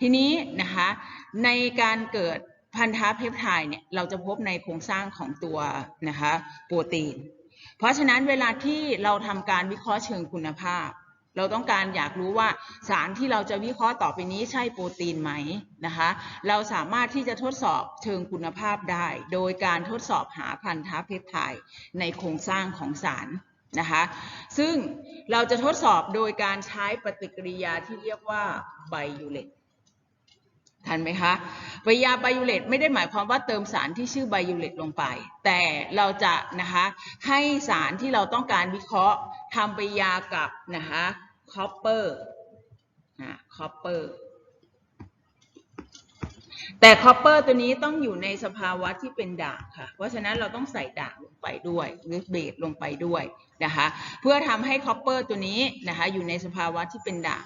ทีนี้นะคะในการเกิดพันธะเพปไทด์เนี่ยเราจะพบในโครงสร้างของตัวนะคะโปรตีน เพราะฉะนั้นเวลาที่เราทำการวิเคราะห์เชิงคุณภาพ เราต้องการอยากรู้ว่าสารที่เราจะวิเคราะห์ต่อไปนี้ใช่โปรตีนไหมนะคะเราสามารถที่จะทดสอบเชิงคุณภาพได้ โดยการทดสอบหาพันธะเพปไทด์ในโครงสร้างของสารนะคะซึ่งเราจะทดสอบโดยการใช้ปฏิกิริยาที่เรียกว่าไบยูเลต ทันไหมคะปฏิกิริยาไบยูเลตไม่ได้หมายความว่าเติมสารที่ชื่อไบยูเลตลงไป แต่เราจะนะคะให้สารที่เราต้องการวิเคราะห์ทำปฏิกิริยากับนะคะคอปเปอร์นะคอปเปอร์ แต่คอปเปอร์ตัวนี้ต้องอยู่ในสภาวะที่เป็นด่างค่ะ เพราะฉะนั้นเราต้องใส่ด่างลงไปด้วยหรือเบสลงไปด้วยนะคะ เพื่อทำให้คอปเปอร์ตัวนี้นะคะอยู่ในสภาวะที่เป็นด่าง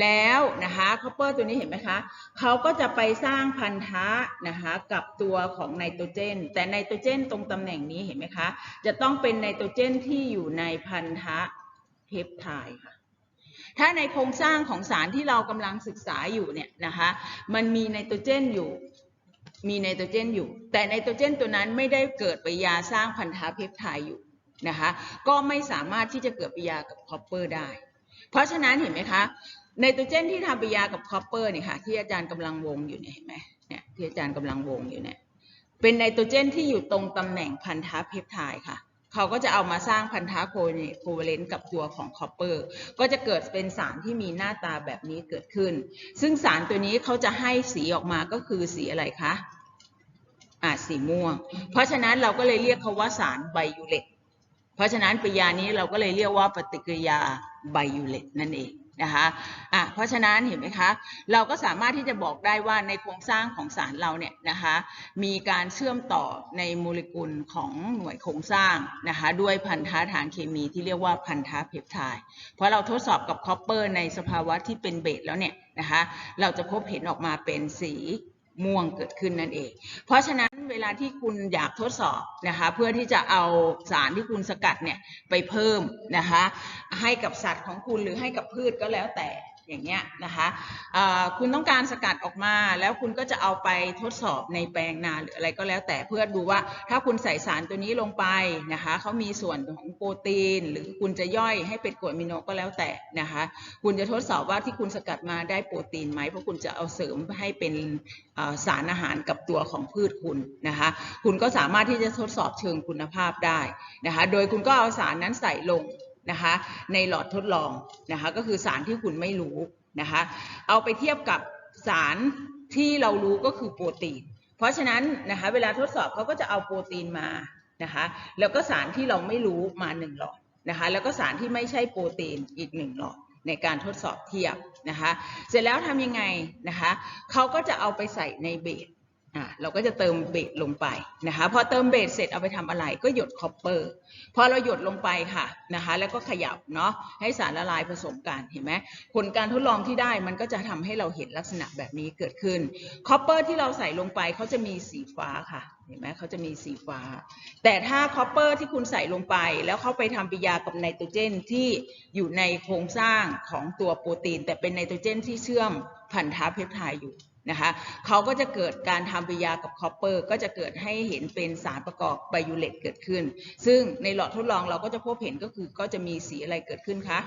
แล้วนะคะคอปเปอร์ตัวนี้เห็นไหมคะเขาก็จะไปสร้างพันธะนะคะกับตัวของไนโตรเจน แต่ไนโตรเจนตรงตำแหน่งนี้เห็นไหมคะ จะต้องเป็นไนโตรเจนที่อยู่ในพันธะเพปไทด์ค่ะ ถ้าในโครงสร้างของสารที่เรากำลังศึกษาอยู่เนี่ยนะคะมันมีไนโตรเจนอยู่มีไนโตรเจนอยู่ แต่ไนโตรเจนตัวนั้นไม่ได้เกิดปฏิกิริยาสร้างพันธะเพปไทด์อยู่นะคะก็ไม่สามารถที่จะเกิดปฏิกิริยากับคอปเปอร์ได้ เพราะฉะนั้นเห็นไหมคะไนโตรเจนที่ทำปฏิกิริยากับคอปเปอร์เนี่ยค่ะที่อาจารย์กำลังวงอยู่เนี่ยเห็นไหมเนี่ยที่อาจารย์กำลังวงอยู่เนี่ยเป็นไนโตรเจนที่อยู่ตรงตำแหน่งพันธะเพปไทด์ค่ะ เขาก็จะเอามาสร้างพันธะโคเวเลนต์กับตัวของคอปเปอร์ก็จะเกิดเป็นสารที่มีหน้าตาแบบนี้เกิดขึ้น ซึ่งสารตัวนี้เขาจะให้สีออกมาก็คือสีอะไรคะอ่าสีม่วง เพราะฉะนั้นเราก็เลยเรียกเขาว่าสารไบยูเลตเพราะฉะนั้นปฏิกิริยานี้เราก็เลยเรียกว่าปฏิกิริยาไบยูเลตนั่นเอง นะคะอะเพราะฉะนั้นเห็นไหมคะ เราก็สามารถที่จะบอกได้ว่าในโครงสร้างของสารเราเนี่ยนะคะ มีการเชื่อมต่อในโมเลกุลของหน่วยโครงสร้างนะคะด้วยพันธะทางเคมีที่เรียกว่าพันธะเพปไทด์เพราะเราทดสอบกับคอปเปอร์ในสภาวะที่เป็นเบสแล้วเนี่ยนะคะ เราจะพบเห็นออกมาเป็นสีม่วงเกิดขึ้นนั่นเอง เพราะฉะนั้น เวลาที่คุณอยากทดสอบนะคะเพื่อที่จะเอาสารที่คุณสกัดเนี่ยไปเพิ่มนะคะให้กับสัตว์ของคุณหรือให้กับพืชก็แล้วแต่ อย่างเงี้ยนะคะคุณต้องการสกัดออกมาแล้วคุณก็จะเอาไปทดสอบในแปลงนาหรืออะไรก็แล้วแต่เพื่อดูว่าถ้าคุณใส่สารตัวนี้ลงไปนะคะเขามีส่วนของโปรตีน หรือคุณจะย่อยให้เป็นกรดอะมิโนก็แล้วแต่นะคะคุณจะทดสอบว่าที่คุณสกัดมาได้โปรตีนไหมเพราะคุณจะเอาเสริมให้เป็นสารอาหารกับตัวของพืชคุณนะคะคุณก็สามารถที่จะทดสอบเชิงคุณภาพได้นะคะโดยคุณก็เอาสารนั้นใส่ลง นะคะในหลอดทดลองนะคะก็คือสารที่คุณไม่รู้นะคะเอาไปเทียบกับสารที่เรารู้ก็คือโปรตีน เพราะฉะนั้นนะคะเวลาทดสอบเขาก็จะเอาโปรตีนมานะคะแล้วก็สารที่เราไม่รู้มาหนึ่งหลอดนะคะแล้วก็สารที่ไม่ใช่โปรตีนอีกหนึ่งหลอดในการทดสอบเทียบนะคะเสร็จแล้วทำยังไงนะคะเขาก็จะเอาไปใส่ในเบส อ่าเราก็จะเติมเบสลงไปนะคะพอเติมเบสเสร็จเอาไปทำอะไรก็หยดคอปเปอร์พอเราหยดลงไปค่ะนะคะ แล้วก็ขยับเนาะให้สารละลายผสมกันเห็นไหมผลการทดลองที่ได้มันก็จะทำให้เราเห็นลักษณะแบบนี้เกิดขึ้นคอปเปอร์ที่เราใส่ลงไปเขาจะมีสีฟ้าค่ะเห็นไหมเขาจะมีสีฟ้า แต่ถ้าคอปเปอร์ที่คุณใส่ลงไป แล้วเขาไปทำปฏิยากับไนโตรเจนที่อยู่ในโครงสร้างของตัวโปรตีน แต่เป็นไนโตรเจนที่เชื่อมพันธะเพปไทด์อยู่ นะคะเขาก็จะเกิดการทำปฏิกิริยากับคอปเปอร์ ก็จะเกิดให้เห็นเป็นสารประกอบไบยูเลตเกิดขึ้น ซึ่งในหลอดทดลองเราก็จะพบเห็นก็คือก็จะมีสีอะไรเกิดขึ้นคะ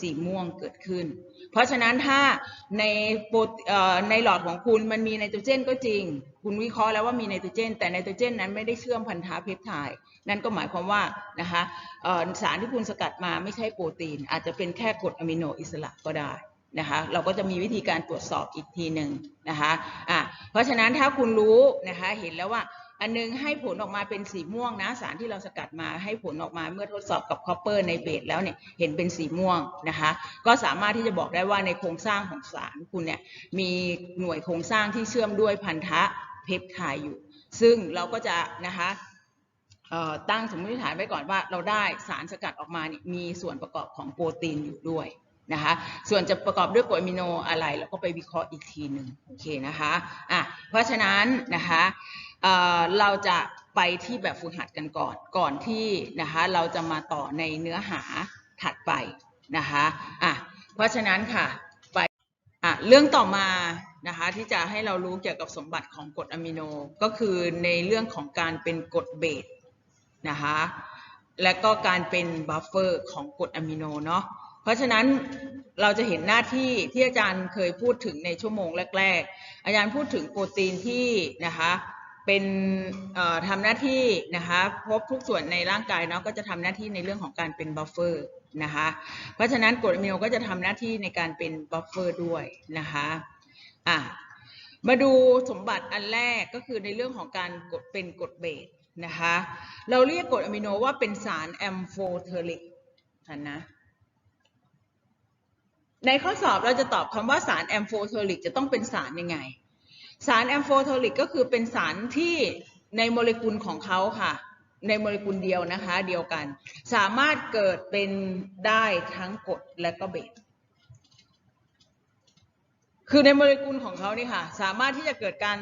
สีม่วงเกิดขึ้น เพราะฉะนั้นถ้าในโปรในหลอดของคุณมันมีไนโตรเจนก็จริง คุณวิเคราะห์แล้วว่ามีไนโตรเจน แต่ไนโตรเจนนั้นไม่ได้เชื่อมพันธะเพปไทด์นั่นก็หมายความว่านะคะสารที่คุณสกัดมาไม่ใช่โปรตีน อาจจะเป็นแค่กรดอะมิโนอิสระก็ได้ นะคะเราก็จะมีวิธีการตรวจสอบอีกทีหนึ่งนะคะอะเพราะฉะนั้นถ้าคุณรู้นะคะเห็นแล้วว่าอันนึงให้ผลออกมาเป็นสีม่วงนะสารที่เราสกัดมาให้ผลออกมาเมื่อทดสอบกับคอปเปอร์ในเบสแล้วเนี่ยเห็นเป็นสีม่วงนะคะก็สามารถที่จะบอกได้ว่าในโครงสร้างของสารคุณเนี่ยมีหน่วยโครงสร้างที่เชื่อมด้วยพันธะเพปไทด์อยู่ ซึ่งเราก็จะนะคะเอ่อตั้งสมมติฐานไว้ก่อนว่าเราได้สารสกัดออกมาเนี่ยมีส่วนประกอบของโปรตีนอยู่ด้วย นะคะส่วนจะประกอบด้วยกรดอะมิโนอะไรเราก็ไปวิเคราะห์อีกทีหนึ่งโอเคนะคะอะเพราะฉะนั้นนะคะเเราจะไปที่แบบฝึกหัดกันก่อนก่อนที่นะคะเราจะมาต่อในเนื้อหาถัดไปนะคะอะเพราะฉะนั้นค่ะไปอะเรื่องต่อมานะคะที่จะให้เรารู้เกี่ยวกับสมบัติของกรดอะมิโนก็คือในเรื่องของการเป็นกรดเบสนะคะและก็การเป็นบัฟเฟอร์ของกรดอะมิโนเนาะ ราะฉะนั้นเราจะเห็นหน้าที่ที่อาจารย์เคยพูดถึงในชั่วโมงแรก ๆ อาจารย์พูดถึงโปรตีนที่นะคะเป็นทำหน้าที่นะคะพบทุกส่วนในร่างกายเนาะก็จะทำหน้าที่ในเรื่องของการเป็นบัฟเฟอร์นะคะเพราะฉะนั้นกรดอะมิโนก็จะทำหน้าที่ในการเป็นบัฟเฟอร์ด้วยนะคะอะมาดูสมบัติอันแรกก็คือในเรื่องของการกดเป็นกรดเบสนะคะเราเรียกกรดอะมิโนว่าเป็นสารแอมโฟเทอริกนะ ในข้อสอบเราจะตอบคำว่าสารแอมโฟเทอริกจะต้องเป็นสารยังไง สารแอมโฟเทอริกก็คือเป็นสารที่ในโมเลกุลของเขาค่ะ ในโมเลกุลเดียวนะคะเดียวกัน สามารถเกิดเป็นได้ทั้งกรดและก็เบสคือในโมเลกุลของเขานี่ค่ะ สามารถที่จะเกิดการ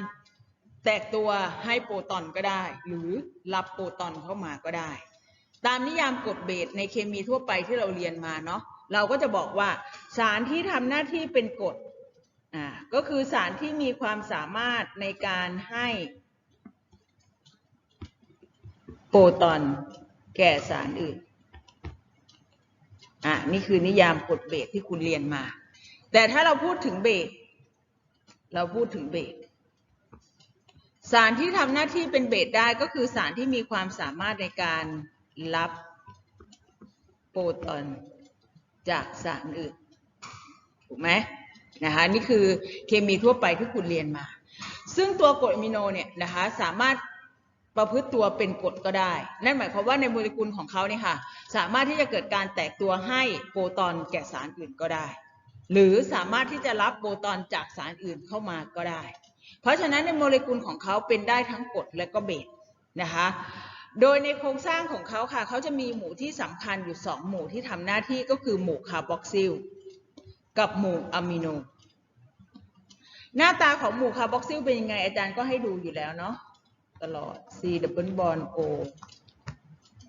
แตกตัวให้โปรตอนก็ได้ หรือรับโปรตอนเข้ามาก็ได้ ตามนิยามกรดเบสในเคมีทั่วไปที่เราเรียนมาเนาะ เราก็จะบอกว่าสารที่ทำหน้าที่เป็นกรดอ่าก็คือสารที่มีความสามารถในการให้โปรตอนแก่สารอื่นอ่านี่คือนิยามกรดเบสที่คุณเรียนมา แต่ถ้าเราพูดถึงเบสเราพูดถึงเบสสารที่ทำหน้าที่เป็นเบสได้ก็คือสารที่มีความสามารถในการรับโปรตอน จากสารอื่น ถูกไหมนะคะนี่คือเคมีทั่วไปที่คุณเรียนมา ซึ่งตัวกรดอะมิโนเนี่ยนะคะสามารถประพฤติตัวเป็นกรดก็ได้ นั่นหมายความว่าในโมเลกุลของเขาเนี่ยค่ะสามารถที่จะเกิดการแตกตัวให้โปรตอนแก่สารอื่นก็ได้ หรือสามารถที่จะรับโปรตอนจากสารอื่นเข้ามาก็ได้ เพราะฉะนั้นในโมเลกุลของเขาเป็นได้ทั้งกรดและก็เบสนะคะ โดยในโครงสร้างของเขาค่ะ เขาจะมีหมู่ที่สำคัญอยู่สองหมู่ที่ทำหน้าที่ก็คือหมู่คาร์บอกซิลกับหมู่อะมิโน หน้าตาของหมู่คาร์บอกซิลเป็นยังไงอาจารย์ก็ให้ดูอยู่แล้วเนาะตลอด C double bond O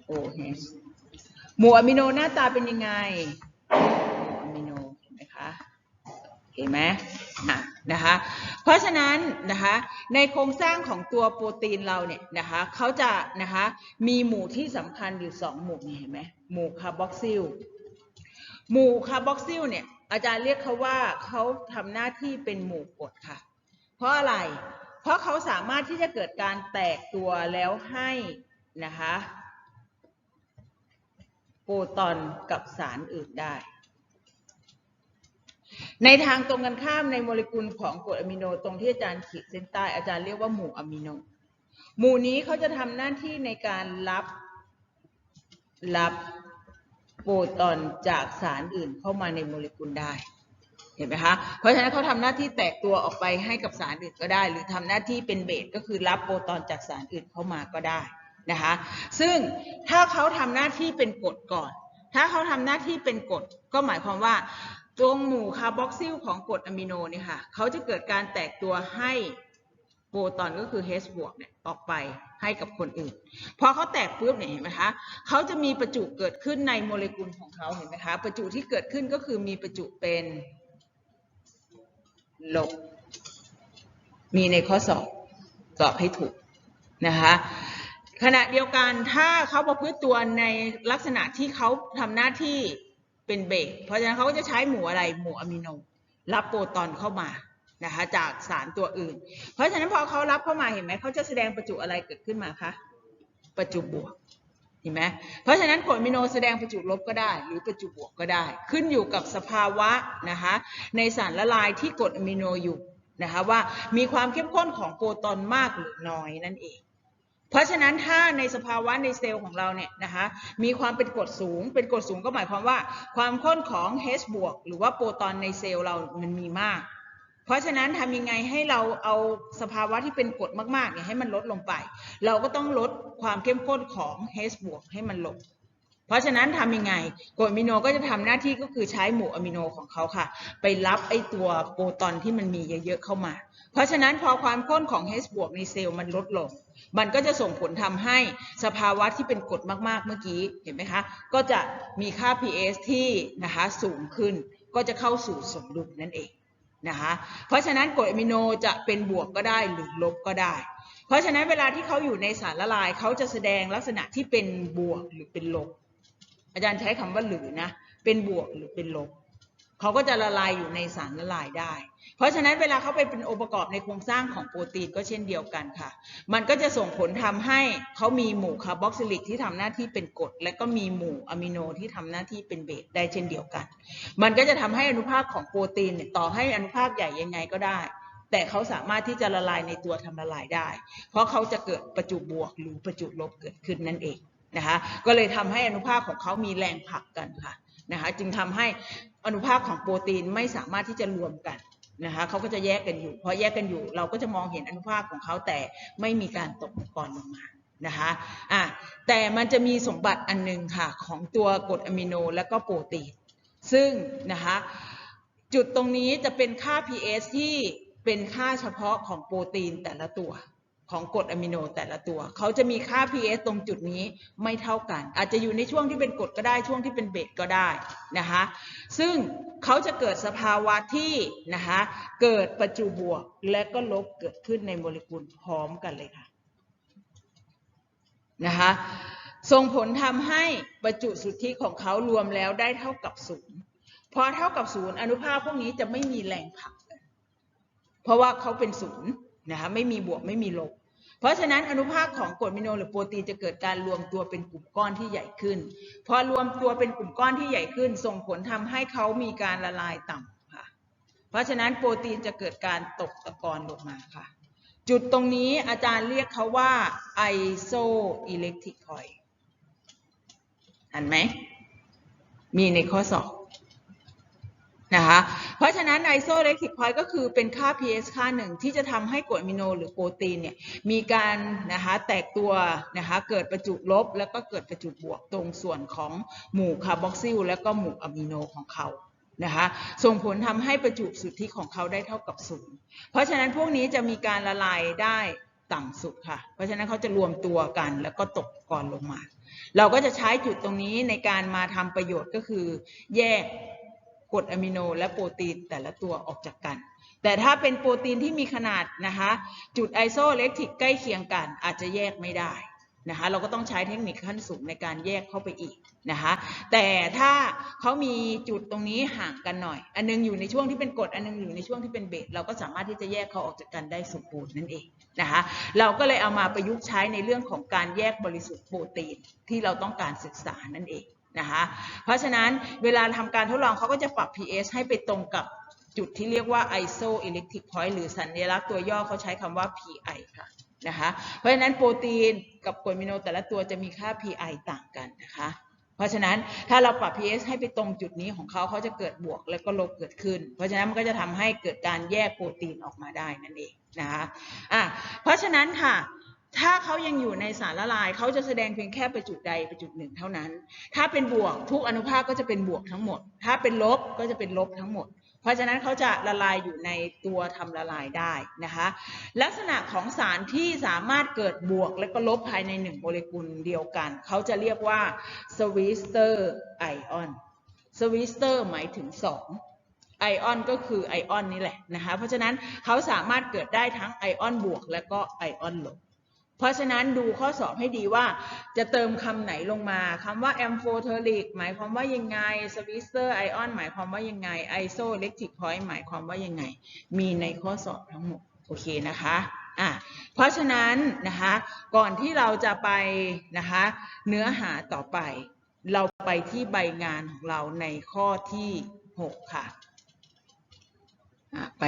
O H หมู่อะมิโนหน้าตาเป็นยังไง หมู่อะมิโนเห็นไหมคะเห็นไหม นะคะเพราะฉะนั้นนะคะในโครงสร้างของตัวโปรตีนเราเนี่ยนะคะเขาจะนะคะมีหมู่ที่สำคัญอยู่สองหมู่นี่เห็นไหมหมู่คาร์บอกซิลหมู่คาร์บอกซิลเนี่ยอาจารย์เรียกเขาว่าเขาทำหน้าที่เป็นหมู่กรดค่ะ เพราะอะไร เพราะเขาสามารถที่จะเกิดการแตกตัวแล้วให้นะคะโปรตอนกับสารอื่นได้ ในทางตรงกันข้ามในโมเลกุลของกรดอะมิโนตรงที่อาจารย์ขีดเส้นใต้อาจารย์เรียกว่าหมู่อะมิโน หมู่นี้เขาจะทำหน้าที่ในการรับรับโปรตอนจากสารอื่นเข้ามาในโมเลกุลได้เห็นไหมคะ เพราะฉะนั้นเขาทำหน้าที่แตกตัวออกไปให้กับสารอื่นก็ได้ หรือทำหน้าที่เป็นเบสก็คือรับโปรตอนจากสารอื่นเข้ามาก็ได้นะคะ ซึ่งถ้าเขาทำหน้าที่เป็นกรดก่อน ถ้าเขาทำหน้าที่เป็นกรดก็หมายความว่า ตรงหมู่คาร์บอกซิลของกรดอะมิโนเนี่ยค่ะเขาจะเกิดการแตกตัวให้โปรตอนก็คือ H บวกเนี่ยออกไปให้กับคนอื่น พอเขาแตกปุ๊บเนี่ยเห็นไหมคะเขาจะมีประจุเกิดขึ้นในโมเลกุลของเขาเห็นไหมคะประจุที่เกิดขึ้นก็คือมีประจุเป็นลบ มีในข้อสอบตอบให้ถูกนะคะขณะเดียวกันถ้าเขาประพฤติตัวในลักษณะที่เขาทำหน้าที่ เป็นเบรกเพราะฉะนั้นเขาก็จะใช้หมู่อะไรหมู่อะมิโน รับโปรตอนเข้ามานะคะจากสารตัวอื่น เพราะฉะนั้นพอเขารับเข้ามาเห็นไหมเขาจะแสดงประจุอะไรเกิดขึ้นมาคะประจุบวกเห็นไหมเพราะฉะนั้นกรดอะมิโนแสดงประจุลบก็ได้ หรือประจุบวกก็ได้ ขึ้นอยู่กับสภาวะนะคะในสารละลายที่กรดอะมิโนอยู่นะคะว่ามีความเข้มข้นของโปรตอนมากหรือน้อยนั่นเอง เพราะฉะนั้นถ้าในสภาวะในเซลล์ของเราเนี่ยนะคะมีความเป็นกรดสูง เป็นกรดสูงก็หมายความว่า ความข้นของ H บวกหรือว่าโปรตอนในเซลล์เรามันมีมาก เพราะฉะนั้นทำยังไงให้เราเอาสภาวะที่เป็นกรดมากๆเนี่ยให้มันลดลงไป เราก็ต้องลดความเข้มข้นของ H บวกให้มันลง เพราะฉะนั้นทำยังไงกรดอะมิโนก็จะทำหน้าที่ก็คือใช้หมู่อะมิโนของเขาค่ะ ไปรับไอตัวโปรตอนที่มันมีเยอะๆเข้ามา เพราะฉะนั้นพอความข้นของ H บวกในเซลล์มันลดลง มันก็จะส่งผลทำให้สภาวะที่เป็นกรดมากๆเมื่อกี้เห็นไหมคะ ก็จะมีค่า pH ที่นะคะสูงขึ้น ก็จะเข้าสู่สมดุลนั่นเองนะคะ เพราะฉะนั้นกรดอะมิโนจะเป็นบวกก็ได้หรือลบก็ได้เพราะฉะนั้นเวลาที่เขาอยู่ในสารละลายเขาจะแสดงลักษณะที่เป็นบวกหรือเป็นลบ อาจารย์ใช้คำว่าหรือนะเป็นบวกหรือเป็นลบเขาก็จะละลายอยู่ในสารละลายได้ เพราะฉะนั้นเวลาเขาไปเป็นองค์ประกอบในโครงสร้างของโปรตีนก็เช่นเดียวกันค่ะ มันก็จะส่งผลทำให้เขามีหมู่คาร์บอกซิลิกที่ทำหน้าที่เป็นกรดและก็มีหมู่อะมิโนที่ทำหน้าที่เป็นเบสได้เช่นเดียวกัน มันก็จะทำให้อนุภาคของโปรตีนต่อให้อนุภาคใหญ่ยังไงก็ได้ แต่เขาสามารถที่จะละลายในตัวทำละลายได้ เพราะเขาจะเกิดประจุบวกหรือประจุลบเกิดขึ้นนั่นเอง นะคะก็เลยทำให้อนุภาคของเขามีแรงผลักกันค่ะนะคะจึงทำให้อนุภาคของโปรตีนไม่สามารถที่จะรวมกันนะคะเขาก็จะแยกกันอยู่พอแยกกันอยู่ เราก็จะมองเห็นอนุภาคของเขาแต่ไม่มีการตกตะกอนลงมานะคะอะแต่มันจะมีสมบัติอันหนึงค่ะของตัวกรดอะมิโนและก็โปรตีน ซึ่งนะคะจุดตรงนี้จะเป็นค่า pH ที่เป็นค่าเฉพาะของโปรตีนแต่ละตัว ของกรดอะมิโนแต่ละตัว เขาจะมีค่า pH ตรงจุดนี้ไม่เท่ากัน อาจจะอยู่ในช่วงที่เป็นกรดก็ได้ช่วงที่เป็นเบสก็ได้นะคะซึ่งเขาจะเกิดสภาวะที่นะคะเกิดประจุบวกและก็ลบเกิดขึ้นในโมเลกุลพร้อมกันเลยค่ะนะคะส่งผลทำให้ประจุสุทธิของเขารวมแล้วได้เท่ากับศูนย์พอเท่ากับศูนย์อนุภาคพวกนี้จะไม่มีแรงผลักเพราะว่าเขาเป็นศูนย์ นะคะไม่มีบวกไม่มีลบ เพราะฉะนั้นอนุภาคของกรดมิโนหรือโปรตีนจะเกิดการรวมตัวเป็นกลุ่มก้อนที่ใหญ่ขึ้น พอรวมตัวเป็นกลุ่มก้อนที่ใหญ่ขึ้น ส่งผลทำให้เขามีการละลายต่ำค่ะ เพราะฉะนั้นโปรตีนจะเกิดการตกตะกอนลงมาค่ะ จุดตรงนี้อาจารย์เรียกเขาว่าไอโซอิเล็กทริกคอยอันไหม มีในข้อสอบ นะคะ เพราะฉะนั้นไอโซเล็กทิกคอยต์ก็คือเป็นค่า pH ค่าหนึ่งที่จะทำให้กรดอะมิโนหรือโปรตีนเนี่ยมีการนะคะแตกตัวนะคะเกิดประจุลบแล้วก็เกิดประจุบวกตรงส่วนของหมู่คาร์บอกซิลแล้วก็หมู่อะมิโนของเขานะคะส่งผลทำให้ประจุสุทธิของเขาได้เท่ากับศูนย์เพราะฉะนั้นพวกนี้จะมีการละลายได้ต่ำสุดค่ะ เพราะฉะนั้นเขาจะรวมตัวกันแล้วก็ตกก่อนลงมา เราก็จะใช้จุดตรงนี้ในการมาทำประโยชน์ก็คือแยก กรดอะมิโนและโปรตีนแต่ละตัวออกจากกัน แต่ถ้าเป็นโปรตีนที่มีขนาดนะคะ จุดไอโซเล็กทิกใกล้เคียงกันอาจจะแยกไม่ได้นะคะเราก็ต้องใช้เทคนิคขั้นสูงในการแยกเข้าไปอีกนะคะแต่ถ้าเขามีจุดตรงนี้ห่างกันหน่อย อันนึงอยู่ในช่วงที่เป็นกรดอันนึงอยู่ในช่วงที่เป็นเบสเราก็สามารถที่จะแยกเขาออกจากกันได้สมบูรณ์นั่นเองนะคะเราก็เลยเอามาประยุกต์ใช้ในเรื่องของการแยกบริสุทธิ์โปรตีนที่เราต้องการศึกษานั่นเอง นะคะเพราะฉะนั้นเวลาทำการทดลองเขาก็จะปรับ pH ให้ไปตรงกับจุดที่เรียกว่า isoelectric point หรือสัญลักษณ์ตัวย่อเขาใช้คำว่า pi ค่ะนะคะเพราะฉะนั้นโปรตีนกับกรดอะมิโนแต่ละตัวจะมีค่า pi ต่างกันนะคะเพราะฉะนั้นถ้าเราปรับ pH ให้ไปตรงจุดนี้ของเขาเขาจะเกิดบวกแล้วก็ลบเกิดขึ้น เพราะฉะนั้นมันก็จะทำให้เกิดการแยกโปรตีนออกมาได้นั่นเองนะคะอะเพราะฉะนั้นค่ะ ถ้าเขายังอยู่ในสารละลายเขาจะแสดงเพียงแค่ประจุใดประจุหนึ่งเท่านั้น ถ้าเป็นบวกทุกอนุภาคก็จะเป็นบวกทั้งหมด ถ้าเป็นลบก็จะเป็นลบทั้งหมด เพราะฉะนั้นเขาจะละลายอยู่ในตัวทำละลายได้นะคะ ลักษณะของสารที่สามารถเกิดบวกและก็ลบภายในหนึ่งโมเลกุลเดียวกัน เขาจะเรียกว่าสวิสเตอร์ไอออนสวิสเตอร์หมายถึงสองไอออนก็คือไอออนนี่แหละนะคะ เพราะฉะนั้นเขาสามารถเกิดได้ทั้งไอออนบวกและก็ไอออนลบ เพราะฉะนั้นดูข้อสอบให้ดีว่าจะเติมคำไหนลงมาคำว่า amphoteric หมายความว่ายังไง swisser ion หมายความว่ายังไง isoelectric point หมายความว่ายังไง มีในข้อสอบทั้งหมด โอเคนะคะอะเพราะฉะนั้นนะคะก่อนที่เราจะไปนะคะเนื้อหาต่อไป เราไปที่ใบงานของเราในข้อที่ 6 ค่ะอะไป